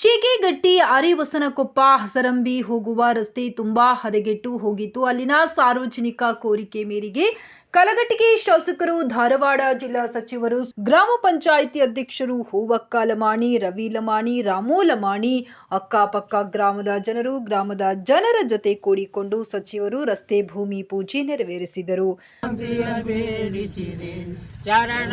She ಶೀಗಿಗಟ್ಟಿ ಅರಿವಸನಕೊಪ್ಪ Hasarambi ಹೋಗುವ ರಸ್ತೆ ತುಂಬಾ ಹದಗೆಟ್ಟು ಹೋಗಿತ್ತು. ಅಲ್ಲಿನ ಸಾರ್ವಜನಿಕ ಕೋರಿಕೆ ಮೇರೆಗೆ ಕಲಘಟಗಿ ಶಾಸಕರು ಧಾರವಾಡ ಜಿಲ್ಲಾ ಸಚಿವರು, ಗ್ರಾಮ ಪಂಚಾಯಿತಿ ಅಧ್ಯಕ್ಷರು ಹೂವಕ್ಕ ಲಮಾಣಿ, ರವಿ ಲಮಾಣಿ, ರಾಮು ಲಮಾಣಿ, ಅಕ್ಕಪಕ್ಕ ಗ್ರಾಮದ ಜನರು, ಗ್ರಾಮದ ಜನರ ಜೊತೆ ಕೂಡಿಕೊಂಡು ಸಚಿವರು ರಸ್ತೆ ಭೂಮಿ ಪೂಜೆ ನೆರವೇರಿಸಿದರು. ಚರಣ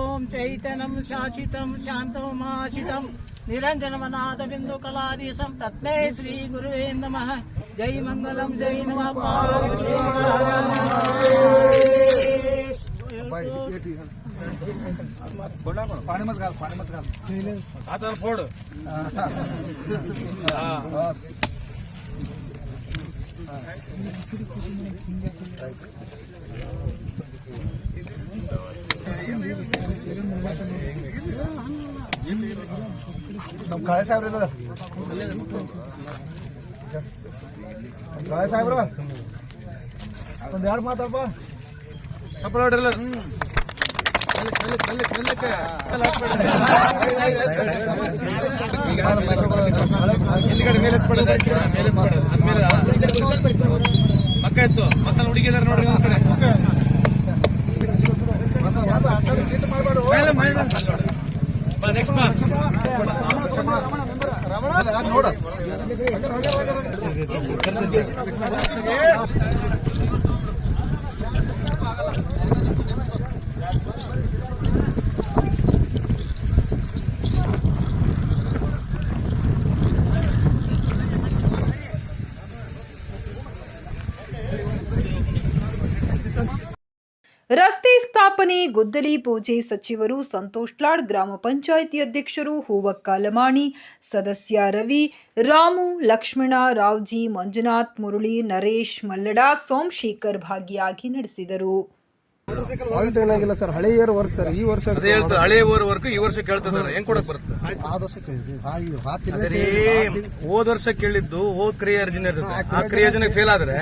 శాసనం శాసితం శాంతమాశితం నిరంజనమనాథబిందుకలాదీశం తత్నే శ్రీ గురువే నమ జై మంగళం జై నమ పాణి ನಮ್ಮ ಕಾಳೆ ಸಾಹೇಬ್ರ ಕಾಳೆ ಸಾಹೇಬ್ರ. ಒಂದ್ ಎರಡು ಮಾತಪ್ಪ ಹೊಡ್ರಲ್ಲ ಹಿಂದ್ಗಡೆ ಮೇಲೆ ಮಕ್ಕ ಇತ್ತು ಮಕ್ಕಳು ಹುಡುಗಿದಾರೆ ನೋಡ್ರಿ ಕಡೆ. ನೋಡ ರಸ್ತೆ ಸ್ಥಾಪನೆ, ಗುದ್ದಲಿ ಪೂಜೆ ಸಚಿವರು ಸಂತೋಷ್ ಲಾಡ್, ಗ್ರಾಮ ಪಂಚಾಯಿತಿ ಅಧ್ಯಕ್ಷರು ಹೂವಕ್ಕ ಲಮಾಣಿ, ಸದಸ್ಯ ರವಿ, ರಾಮು, ಲಕ್ಷ್ಮಣ, ರಾವ್ಜಿ, ಮಂಜುನಾಥ್, ಮುರಳಿ, ನರೇಶ್ ಮಲ್ಲಡ, ಸೋಮಶೇಖರ್ ಭಾಗಿಯಾಗಿ ನಡೆಸಿದರು. ಪಾಯಿಂಟ್ ಏನಾಗಿಲ್ಲ ಸರ್ ಹಳೆ ಇಯರ್ ವರ್ಕ್ ಸರ್ ಈ ವರ್ಷ ಅದೇ ಹೇಳ್ತಾರೆ ಹಳೆ ವರ್ಕ್ ಈ ವರ್ಷ ಕೇಳ್ತಿದ್ದಾರೆ ಹೆಂಗ್ ಕೊಡಕ್ ಬರುತ್ತೆ? ಆ ವರ್ಷ ಕೇಳಿದ್ವಿ. ಹಾ ಈ ಹಾಕಿ ಅದೇ ಹೋದ್ ವರ್ಷ ಕೇಳಿದ್ದು ಹೋದ್ ಕ್ರಿಯಾ ಯೋಜನೆ ಇರ್ತದೆ ಆ ಕ್ರಿಯಾ ಯೋಜನೆ ಫೇಲ್ ಆದ್ರೆ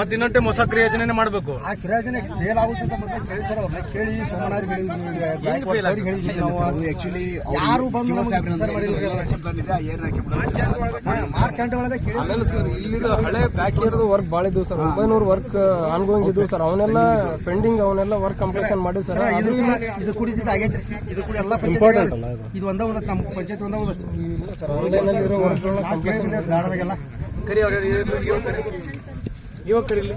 ಮತ್ತೆ ಇನ್ನೊಟ್ಟೆ ಹೊಸ ಕ್ರಿಯಾ ಮಾಡಬೇಕು. ಮಾಡ್ಬೇಕು ಆ ಕಿರಾಜನೆ ಫೇಲ್ ಆಗುತ್ತೆ ಅಂತ ಮೊದಲೇ ಕೇಳಿ ಸರ್ ಅವ್ರನ್ನ ಕೇಳಿ ನಾವು. ಆಕ್ಚುಲಿ ಯಾರು ಬಂದು ಸರ್ ಮಾರ್ಚ್ ಎಂಟು ಒಳಗೆ ಕೇಳಿ ಸರ್ ಇಲ್ಲಿದು ಹಳೆ ಬ್ಯಾಕ್ ಇಯರ್ದು ವರ್ಕ್ ಭಾಳ ಇದ್ವು ಸರ್. ಒಂಬೈನೂರು ವರ್ಕ್ ಆನ್ಗೋಯಿಂಗ್ ಇದ್ವು ಸರ್. ಅವನ್ನೆಲ್ಲ ಪೆಂಡಿಂಗ್ ಅವನ್ನೆಲ್ಲ ವರ್ಕ್ ಕಂಪ್ಲೀಷನ್ ಮಾಡಿ ಸರ್. ಇದು ಇದು ಕೂಡ ಇದು ಆಗೈತೆ ಇದು ಕೂಡ ಎಲ್ಲ ಇಂಪಾರ್ಟೆಂಟ್ ಅಲ್ಲ ಇದು ಒಂದೇ ಒಂದ ನಮ್ಮ ಪಂಚಾಯತ್ ಒಂದೇ ಒಂದ ಇಲ್ಲ ಸರ್ ಆನ್ಲೈನ್ ಇರೋ ವರ್ಕ್ಗಳನ್ನ ಕಂಪ್ಲೀಟ್ ದಾಡದಾಗೆಲ್ಲ ಕರಿ. ಇವಾಗ ಕರೀಲಿ.